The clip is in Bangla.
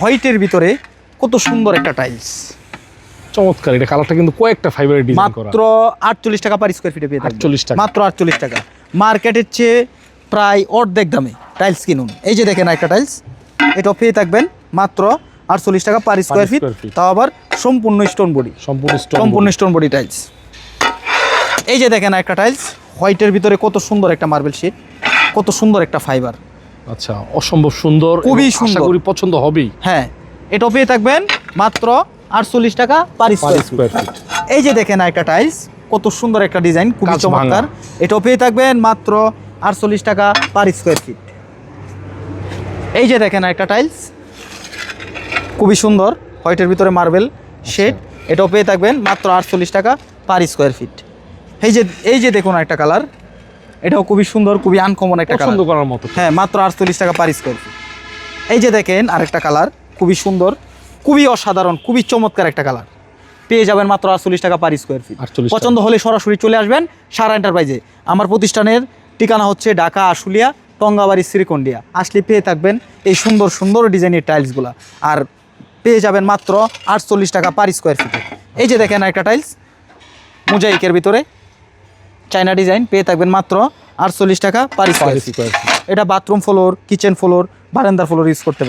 হোয়াইটের ভিতরে কত সুন্দর একটা টাইলস। চমৎকার এটা কালারটা কিন্তু কয়েকটা ফাইবারের ডিজাইন করা। মাত্র আটচল্লিশ টাকা পার স্কোয়ার ফিটে পেয়ে থাকবেন। 48 টাকা। মাত্র আটচল্লিশ টাকা। মার্কেটের চেয়ে প্রায় অর্ধেক দামে টাইলস কিনুন। এই যে দেখেন একটা টাইলস এটা পেয়ে থাকবেন মাত্র আটচল্লিশ টাকা পার স্কোয়ার ফিট তাও আবার সম্পূর্ণ স্টোন বডি সম্পূর্ণ স্টোন সম্পূর্ণ স্টোন বডি টাইলস এই যে দেখেন একটা টাইলস হোয়াইটের ভিতরে কত সুন্দর একটা মার্বেল শিট কত সুন্দর একটা ফাইবার আচ্ছা অসম্ভব সুন্দর খুবই সুন্দর। করি পছন্দ হবেই। হ্যাঁ এটাও পেয়ে থাকবেন মাত্র আটচল্লিশ টাকা পার স্কোয়ার ফিট এই যে দেখেন একটা টাইলস কত সুন্দর একটা ডিজাইন খুবই চমৎকার। এটাও পেয়ে থাকবেন মাত্র আটচল্লিশ টাকা পার স্কোয়ার ফিট এই যে দেখেন একটা টাইলস খুবই সুন্দর হোয়াইটের ভিতরে মার্বেল শেড এটাও পেয়ে থাকবেন মাত্র আটচল্লিশ টাকা পার স্কোয়ার ফিট এই যে এই যে দেখুন একটা কালার এটাও খুবই সুন্দর খুবই আনকমন একটা পছন্দ করার মতো। হ্যাঁ মাত্র আটচল্লিশ টাকা পার স্কোয়ার ফিট এই যে দেখেন আরেকটা কালার খুবই সুন্দর খুবই অসাধারণ খুবই চমৎকার একটা কালার পেয়ে যাবেন মাত্র আটচল্লিশ টাকা পার স্কোয়ার ফিট 48 পছন্দ হলে সরাসরি চলে আসবেন সারা এন্টারপ্রাইজে আমার প্রতিষ্ঠানের ঠিকানা হচ্ছে ঢাকা আশুলিয়া টঙ্গাবাড়ি শ্রীকন্ডিয়া আসলে পেয়ে থাকবেন এই সুন্দর সুন্দর ডিজাইনের টাইলসগুলো আর পেয়ে যাবেন মাত্র আটচল্লিশ টাকা পার স্কোয়ার ফিটে এই যে দেখেন একটা টাইলস মোজাইকের ভিতরে। চায়না ডিজাইন পেয়ে থাকবেন মাত্র আটচল্লিশ টাকা per per square feet square feet এটা বাথরুম ফ্লোর কিচেন ফ্লোর বারান্দার ফ্লোর ইউজ করতে